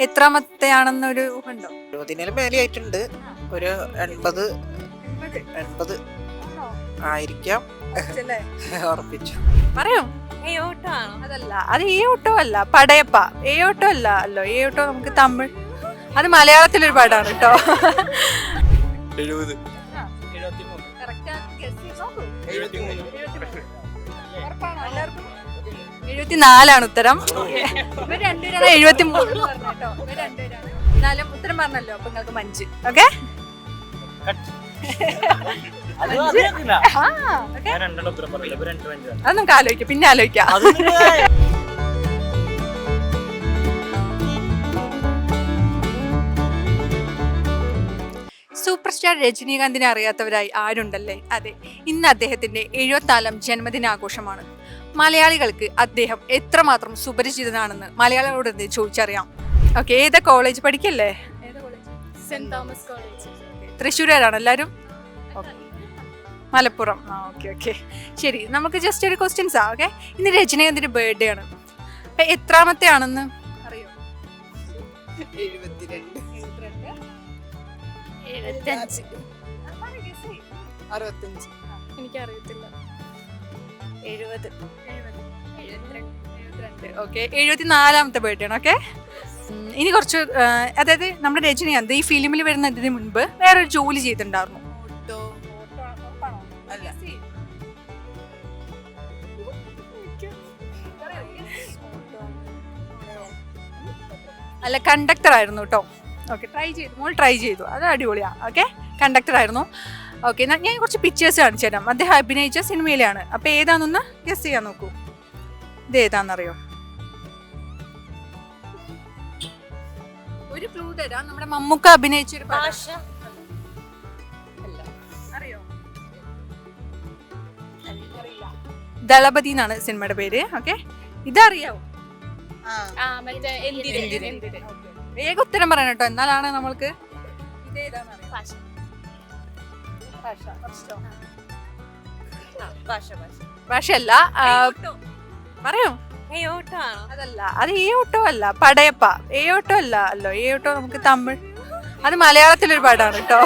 എത്രാമത്തെ ആണെന്നൊരു ഇരുപതിനും എഴുപതിനേലും മേലെയായിട്ടുണ്ട്. ഒരു എൺപത് എൺപത് ആയിരിക്കാം. ഉറപ്പിച്ചു. പറയൂ. ഏയ് ഓട്ടമാണോ അതല്ല അത് ഈ ഓട്ടോ അല്ല പടയപ്പ. ഏ ഓട്ടോ അല്ല അല്ലോ. ഏ ഓട്ടോ നമുക്ക് തമിഴ്. അത് മലയാളത്തിലൊരു പാടാണ് കേട്ടോ. എഴുപത്. എഴുപത്തിനാലാണ് ഉത്തരം. ഇവർ രണ്ടുപേരാണ് എഴുപത്തി മൂന്ന് കേട്ടോ ഇവർ രണ്ടുപേരാണ്. എന്നാലും ഉത്തരം പറഞ്ഞല്ലോ അപ്പൊ നിങ്ങൾക്ക് മഞ്ച് ഓക്കെ? അത് നമുക്ക് ആലോചിക്കാം പിന്നെ ആലോചിക്കാം സൂപ്പർ സ്റ്റാർ രജനീകാന്തിനെ അറിയാത്തവരായി ആരുണ്ടല്ലേ? അതെ ഇന്ന് അദ്ദേഹത്തിന്റെ എഴുപത്താലാം ജന്മദിനാഘോഷമാണ്. മലയാളികൾക്ക് അദ്ദേഹം എത്രമാത്രം സുപരിചിതനാണെന്ന് മലയാളികളോട് എന്ത് ചോദിച്ചറിയാം. ഓക്കെ ഏതാ കോളേജ് പഠിക്കല്ലേ? സെന്റ് തോമസ് കോളേജ് തൃശ്ശൂരാണ് എല്ലാവരും മലപ്പുറം. ആ ഓക്കെ ഓക്കെ ശരി നമുക്ക് ജസ്റ്റ് ഒരു ആ ഓക്കെ ഇന്ന് രജനീകാന്തിന്റെ ബർത്ത്ഡേ ആണ്? അപ്പൊ എത്രാമത്തെ ആണെന്ന് അറിയോ? എനിക്കറിയത്തില്ല. എഴുപത്. ഓക്കെ. എഴുപത്തിനാലാമത്തെ ബർത്ത്ഡേ ആണ് ഓക്കെ? ഇനി കുറച്ച് അതായത് നമ്മുടെ രജനീകാന്ത് ഈ ഫിലിമിൽ വരുന്നതിന് മുൻപ് വേറൊരു ജോലി ചെയ്തിട്ടുണ്ടായിരുന്നു. അല്ല. കണ്ടക്ടർ ആയിരുന്നു കേട്ടോ. ഓക്കെ ട്രൈ ചെയ്തു. മോൾ ട്രൈ ചെയ്തു. അത് അടിപൊളിയാണ് ഓക്കെ? കണ്ടക്ടർ ആയിരുന്നു. ഓക്കെ ഞാൻ കുറച്ച് പിക്ചേഴ്സ് കാണിച്ചു തരാം. അദ്ദേഹം അഭിനയിച്ച സിനിമയിലാണ് അപ്പോൾ ഏതാണെന്നൊന്ന് ഗസ് ചെയ്യാൻ നോക്കൂ. ഇത് ഏതാണെന്നറിയോ ഒരു ക്ലൂ തരാം. നമ്മുടെ മമ്മൂക്ക അഭിനയിച്ച ഒരു പടം. ഭാഷ അല്ല. അറിയോ? ദളപതി എന്നാണ് സിനിമയുടെ പേര്. ഓക്കെ ഇതറിയാവോ വേഗം ഉത്തരം പറയണം കേട്ടോ. എന്നാലാണ് നമ്മൾക്ക് ഇതേതാണെന്നറിയാം ഭാഷ. ഭാഷ ഫസ്റ്റോ ഭാഷ ഭാഷ. ഭാഷയല്ല ആ, പറയൂ. ഏയ് ഓട്ടമാണോ അതല്ല അത് ഏ ഓട്ടോ അല്ല പടയപ്പ. ഏ ഓട്ടോ അല്ല അല്ലോ ഏ ഓട്ടോ നമുക്ക് തമിഴ്. അത് മലയാളത്തിലൊരു പാടാണ് കേട്ടോ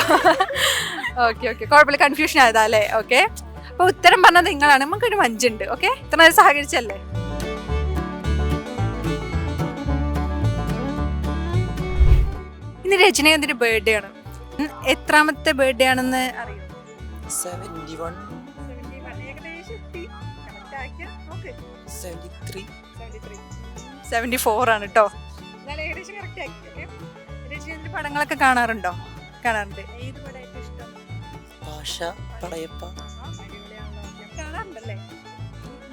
ഓക്കെ ഓക്കെ കുഴപ്പമില്ല കൺഫ്യൂഷൻ ആയതാ അല്ലേ? ഓക്കെ അപ്പൊ ഉത്തരം പറഞ്ഞത് നിങ്ങളാണ്. നമുക്കൊരു മഞ്ചുണ്ട് ഓക്കെ ഇത്ര നേരം സഹകരിച്ചല്ലേ? ഇന്ന് രജനീകാന്തിന്റെ ബർത്ത്ഡേ ആണ്? ഉം, എത്രാമത്തെ ബർത്ത്ഡേ ആണെന്ന് അറിയോ? സെവന്റി വൺ സെവന്റി ഫോർ ആണ് കേട്ടോ പടങ്ങളൊക്കെ കാണാറുണ്ടോ? കാണാറുണ്ട്. ഭാഷ പടയപ്പ. കാണാറുണ്ടല്ലേ?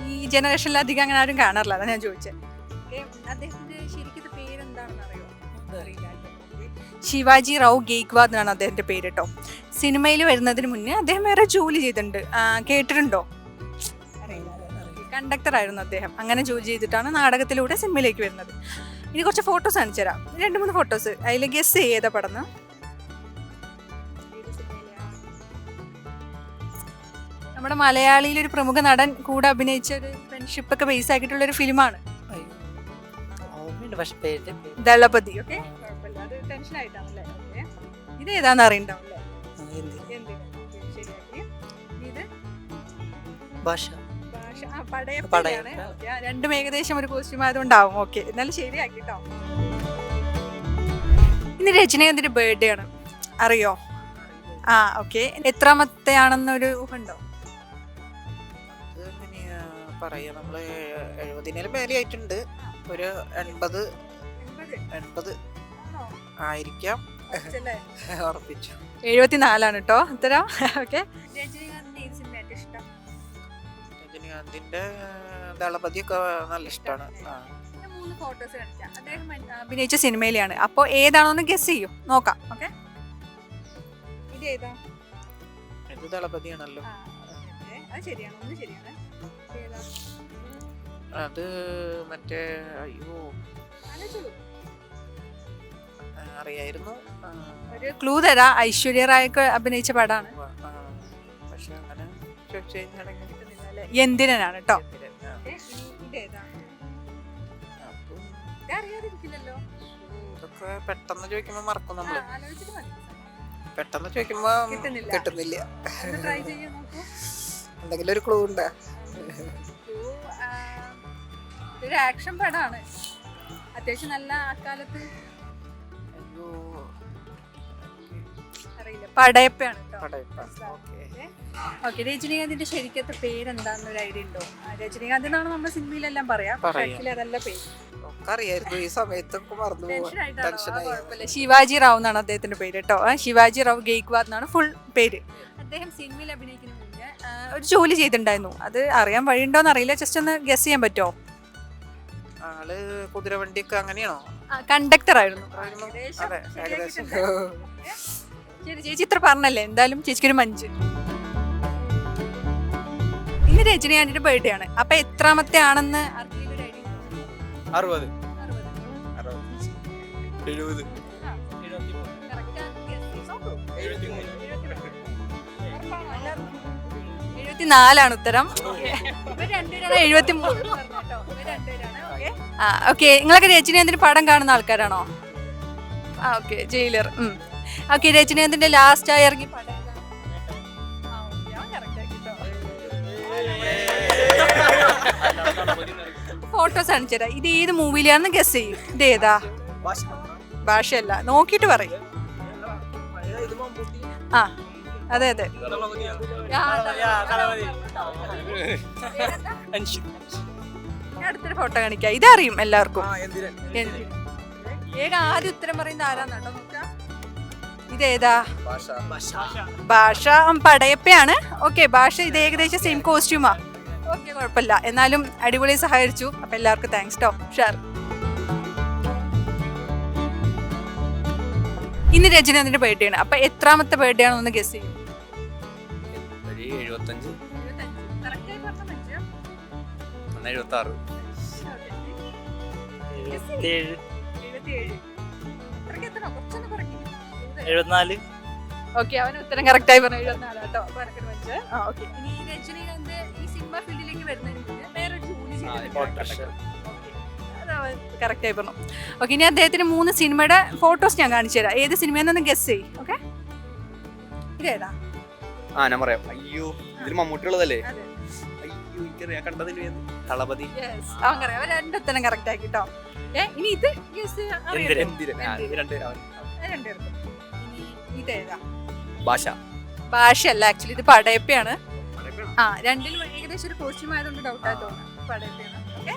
ഈ ജനറേഷനിൽ അധികം അങ്ങനെ ആരും കാണാറില്ല അതാ ഞാൻ ചോദിച്ചത് അദ്ദേഹത്തിന്റെ ശരിക്കും പേരെന്താണെന്ന് അറിയോ? അറിയില്ല. ശിവാജി റാവു ഗേക്വാദ് എന്നാണ് അദ്ദേഹത്തിന്റെ പേര് കേട്ടോ സിനിമയിൽ വരുന്നതിന് മുന്നേ അദ്ദേഹം വേറെ ജോലി ചെയ്തിട്ടുണ്ട്. കേട്ടിട്ടുണ്ടോ? കണ്ടക്ടർ ആയിരുന്നു അദ്ദേഹം. അങ്ങനെ ജോലി ചെയ്തിട്ടാണ് നാടകത്തിലൂടെ സിനിമയിലേക്ക് വരുന്നത്. ഇനി കുറച്ച് ഫോട്ടോസ് കാണിച്ചു തരാം. രണ്ട് മൂന്ന് ഫോട്ടോസ് അതിൽ ഗസ് ചെയ്ത പടന്ന് നമ്മുടെ മലയാളിയിൽ ഒരു പ്രമുഖ നടൻ കൂടെ അഭിനയിച്ച ഒരു ഫ്രണ്ട്ഷിപ്പ് ഒക്കെ ബേസ് ആക്കിയിട്ടുള്ള ഒരു ഫിലിമാണ് ദളപതി ഓക്കെ അത് ടെൻഷൻ ആയിട്ടാണല്ലേ ഓക്കെ ഇത് ഏതാന്ന് അറിയണ്ടാവല്ലേ? ഇത്? ഭാഷ. ഭാഷ. ആ പടയപ്പയാണ് രണ്ടും ഏകദേശം ഒരു കോസ്റ്റ്യൂം ആയതുകൊണ്ടാവും. ഓക്കെ എന്നാലും ശരിയാക്കിട്ടോ ഇനി ഇന്ന് എന്തിന്റെ ബർത്ത്ഡേ ആണ്? അറിയോ? ആ ഓക്കെ. എത്രാമത്തെ ആണെന്നൊരു ഉണ്ടോ പറയാ? നമ്മൾ എഴുപതിനേലും മേലെയായിട്ടുണ്ട്. ഒരു എൺപത്. എൺപത് ആയിരിക്കാം. ഉറപ്പിച്ചു. എഴുപത്തിനാലാണ് കേട്ടോ ഉത്തരം. ഓക്കെ. രജനീകാന്തിന്റെ ദളപതിയൊക്കെ നല്ല ഇഷ്ടമാണ്. ഞാൻ മൂന്ന് ഫോട്ടോസ് കാണിക്കാം. അദ്ദേഹം അഭിനയിച്ച സിനിമയിലാണ്. അപ്പോൾ ഏതാണോന്ന് ഗസ് ചെയ്യൂ. നോക്കാം. ഓക്കെ. ഇത് ഏതാ? ഇത് ദളപതിയാണല്ലോ. അത് മറ്റേ അയ്യോ. അറിയായിരുന്നു. ഒരു ക്ലൂ തരാ. ഐശ്വര്യ റായൊക്കെ അഭിനയിച്ച പടമാണ്. പക്ഷെ അങ്ങനെ ചോദിച്ചു കഴിഞ്ഞാണെങ്കിൽ എന്തിനാണ് കേട്ടോ ഇതൊക്കെ പെട്ടെന്ന് ചോദിക്കുമ്പോ മറക്കും നമ്മൾ നമ്മൾ. പെട്ടെന്ന് ചോദിക്കുമ്പോ കിട്ടുന്നില്ല. എന്തെങ്കിലും ഒരു ക്ലൂ ഉണ്ടാ? ഒരു, ആക്ഷൻ പടമാണ് അത്യാവശ്യം നല്ല അക്കാലത്ത് പടയപ്പ. ഓക്കേ. രജനീകാന്തിന്റെ ശരിക്കത്തെ പേരെന്താന്ന് ഒരു ഐഡിയ ഉണ്ടോ? രജനീകാന്ത് എന്നാണ് നമ്മുടെ സിനിമയിലെല്ലാം പറയാം. അതല്ല പേര്. അറിയായിരുന്നു ഈ സമയത്തൊക്കെ മറന്നു ശിവാജി റാവു എന്നാണ് അദ്ദേഹത്തിന്റെ പേര് കേട്ടോ ശിവാജി റാവു ഗെയ്ക്വാദ് എന്നാണ് ഫുൾ പേര്. അദ്ദേഹം സിനിമയിൽ അഭിനയിക്കുന്ന ഒരു ജോലി ചെയ്തിട്ടുണ്ടായിരുന്നു. അത് അറിയാൻ വഴിയുണ്ടോന്ന് അറിയില്ല ജസ്റ്റ് ഒന്ന് ഗസ് ചെയ്യാൻ പറ്റുമോ? ആൾ കുതിരവണ്ടിയൊക്കെ അങ്ങനെയാണോ? കണ്ടക്ടർ ആയിരുന്നു അതെ ഏകദേശം. ശരി ചേച്ചി ഇത്ര പറഞ്ഞല്ലേ? എന്തായാലും ചേച്ചിക്ക് ഒരു മഞ്ച് ഇന്ന് രജനീകാന്തിന്റെ ബർത്ത്ഡേ ആണ്. അപ്പൊ എത്രാമത്തെ ആണെന്ന്? അറുപത്. എഴുപത്. എഴുപത്തിനാലാണ് ഉത്തരം. ഇവർ രണ്ടുപേരാണ് എഴുപത്തി മൂന്ന് ഓക്കെ നിങ്ങളൊക്കെ രജനീകാന്തിന്റെ പടം കാണുന്ന ആൾക്കാരാണോ ആ ഓക്കെ ജയിലർ ഓക്കെ രജനീകാന്തിന്റെ ലാസ്റ്റ് ആയി ഇറങ്ങി പടം ഏതാണ്? ആ. ഫോട്ടോസ് ഇത് ഏത് മൂവിയിലാണെന്ന് ഗസ് ചെയ്യും ഇത് ഏതാ ഭാഷയല്ല നോക്കിയിട്ട് പറയും ആ അതെ അതെ അടുത്തൊരു ഫോട്ടോ കാണിക്കാം. ഇതറിയും എല്ലാവർക്കും. ഏക ആദ്യം ഉത്തരം പറയുന്ന ആരാന്നാട്ടോ നോക്കാം. ഇതേതാ? ഭാഷ. പടയപ്പയാണ്. ഓക്കെ ഭാഷ ഇത് ഏകദേശം സെയിം കോസ്റ്റ്യൂമാ ഓക്കെ കുഴപ്പമില്ല. എന്നാലും അടിപൊളി സഹായിച്ചു അപ്പൊ എല്ലാവർക്കും താങ്ക്സ് ടോ ഷെയർ ഇന്ന് രജനീകാന്തിന്റെ ബർത്ത്ഡേ ആണ്? അപ്പൊ എത്രാമത്തെ ബർത്ത്ഡേ ആണെന്ന് ഗസ് ചെയ്യും. എഴുപത്തഞ്ച്. ഒന്ന് എഴുപത്തി ആറ് എഴുപത്തിയേഴ് എഴുപത്തിനാല്. ഓക്കെ അവൻ ഉത്തരം കറക്റ്റ് ആയി പറഞ്ഞു. എഴുപത്തിനാല് കേട്ടോ. ഓക്കെ. ഇനി രജനീകാന്ത് ഈ സിനിമ ഫീൽഡിലേക്ക് വരുന്നതിന് വേറൊരു ജോലി ചെയ്തിട്ടുണ്ട് കറക്റ്റ് ആയി പറഞ്ഞു. ഓക്കെ ഇനി അദ്ദേഹത്തിന് മൂന്ന് സിനിമയുടെ ഫോട്ടോസ് ഞാൻ കാണിച്ചു തരാം. ഏത് സിനിമയെന്നൊന്ന് ഗസ് ചെയ്യും. ഓക്കെ? ഇതേതാ ആ ഞാൻ പറയാം. അയ്യോ ഇതിൽ മമ്മൂട്ടിയുള്ളതല്ലേ? എനിക്കറിയാം. കണ്ടതിൽ തളപതി. രണ്ടെത്തനം കറക്റ്റ് ആക്കി കേട്ടോ ഇനി ഇത്? ഭാഷ. ഭാഷയല്ല ആക്ച്വലി ഇത് പടയപ്പയാണ്. ആ രണ്ടിലും ഏകദേശം ഒരു കോസ്റ്റ്യൂം ആയതുകൊണ്ട് ഡൗട്ട് ആയി തോന്നുന്നു. പടയപ്പയാണ്. ഓക്കെ?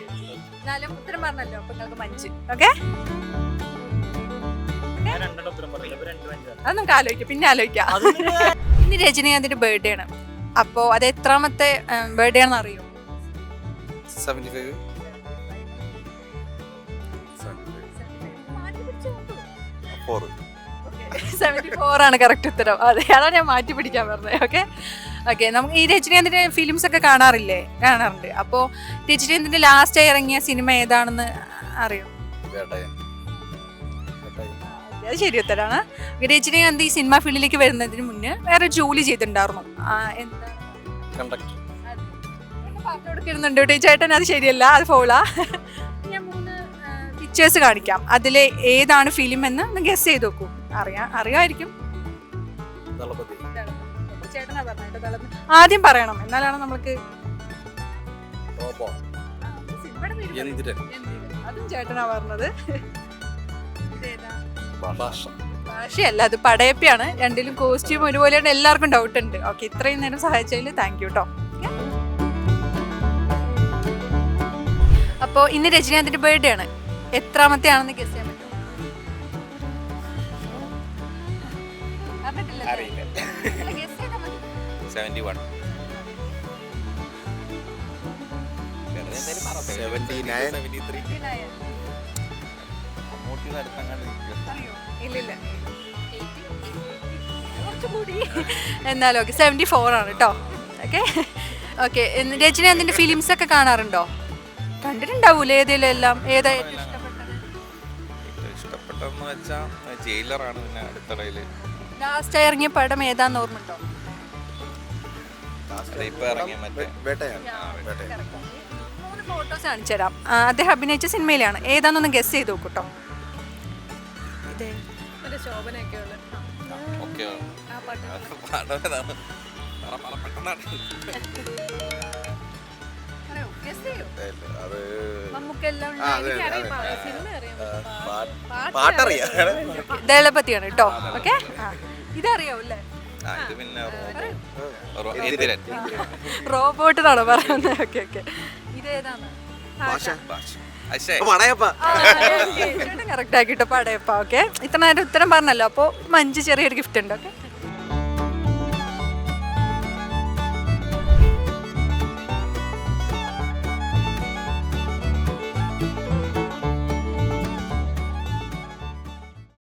എന്നാലും ഉത്തരം പറഞ്ഞല്ലോ അപ്പൊ നിങ്ങൾക്ക് മഞ്ച് ഓക്കെ? അത് നമുക്ക് ആലോചിക്കാം. പിന്നെ ആലോചിക്കാം. ഇന്ന് രജനീകാന്തിന്റെ ബർത്ത്ഡേ ആണ്. അപ്പോ അത് എത്രാമത്തെ ബർത്ത്ഡേ ആണെന്ന് അറിയോ? Seventy five four seventy four ആണ് കറക്റ്റ് ഉത്തരം. അതെ അതാണ് ഞാൻ മാറ്റി പിടിക്കാൻ പറഞ്ഞത്. ഓക്കെ ഓക്കെ നമുക്ക് ഈ രജനീകാന്തിന്റെ ഫിലിംസ് ഒക്കെ കാണാറില്ലേ? കാണാറുണ്ട്. അപ്പോൾ രജനീകാന്തിന്റെ ലാസ്റ്റ് ഇറങ്ങിയ സിനിമ ഏതാണെന്ന് അറിയോ? അത് ശരി ഉത്തരാണ്. രജനീകാന്ത് ഈ സിനിമ ഫീൽഡിലേക്ക് വരുന്നതിന് മുന്നേ വേറെ ജോലി ചെയ്തിട്ടുണ്ടായിരുന്നു. എന്താ? കണ്ടക്ടർ പറഞ്ഞു കൊടുക്കുന്നുണ്ട്. കേട്ടോ ചേട്ടൻ അത് ശരിയല്ല അത് ഫോളാ ഞാൻ മൂന്ന് പിക്ചേഴ്സ് കാണിക്കാം. അതിൽ ഏതാണ് ഫിലിം എന്ന് ഒന്ന് ഗസ് ചെയ്ത് നോക്കൂ. അറിയാം അറിയാമായിരിക്കും ചേട്ടനാ ആദ്യം പറയണം. എന്നാലാണ് നമ്മൾക്ക്. അതും ചേട്ടനാ പറഞ്ഞത്. ഭാഷയല്ല അത് പടയപ്പിയാണ്. രണ്ടിലും കോസ്റ്റ്യൂം ഒരുപോലെയാണ്. എല്ലാവർക്കും ഡൗട്ട് ഉണ്ട്. ഓക്കെ ഇത്രയും നേരം സഹായിച്ചതിൽ താങ്ക് യു കേട്ടോ അപ്പോൾ ഇന്ന് രജനീകാന്തിന്റെ ബർത്ത്ഡേ ആണ് എത്രാമത്തെ ആണെന്ന് ഗസ് ചെയ്യാൻ പറ്റും അറിഞ്ഞിട്ടില്ലല്ലേ? അറിയില്ല അല്ല, guess ചെയ്താ മതി. Seventy one seventy nine seventy three ഇതിനായ. മമ്മൂട്ടിയുടെ അടുത്തങ്ങാണ്ട് നിൽക്കുക അറിയോ? ഇല്ലില്ല. കുറച്ചുകൂടി. എന്നാലും ഓക്കെ സെവന്റി ഫോർ ആണ് കേട്ടോ ഓക്കെ ഓക്കെ രജനീകാന്തിന്റെ ഫിലിംസ് ഒക്കെ കാണാറുണ്ടോ കണ്ടിട്ടുണ്ടാവൂലേ ഏതെങ്കിലും എല്ലാം ഏതാ ഏറ്റവും ഇഷ്ടപ്പെട്ടത്? ഏറ്റവും ഇഷ്ടപ്പെട്ടതെന്ന് വെച്ചാൽ ജയിലറാണ് പിന്നെ അടുത്തിടയിൽ. ലാസ്റ്റ് ഇറങ്ങിയ പടം ഏതാന്ന് ഓർമ്മയുണ്ടോ? ഇപ്പൊ ഇറങ്ങിയ മറ്റേ. മൂന്ന് ഫോട്ടോസ് കാണിച്ചു തരാം. ആ, അദ്ദേഹം അഭിനയിച്ച സിനിമയിലാണ് ഏതാണെന്നൊന്ന് ഗസ് ചെയ്ത് നോക്കൂട്ടോ ഓക്കെ. പറ പറ പെട്ടെന്നാണ്. പാട്ടറിയാം. ദളപതിയാണ് കേട്ടോ. ഓക്കെ? ഇതറിയാവൂല്ലേ? റോബോട്ട് എന്നാണോ പറയുന്നത് ഓക്കെ ഓക്കെ. ഇതേതാണ്? കറക്റ്റ് ആക്കിട്ടോ പടയപ്പ ഓക്കെ? ഇത്ര നേരം ഉത്തരം പറഞ്ഞല്ലോ. അപ്പോൾ മഞ്ച് ചെറിയൊരു ഗിഫ്റ്റ് ഉണ്ട്. ഓക്കെ?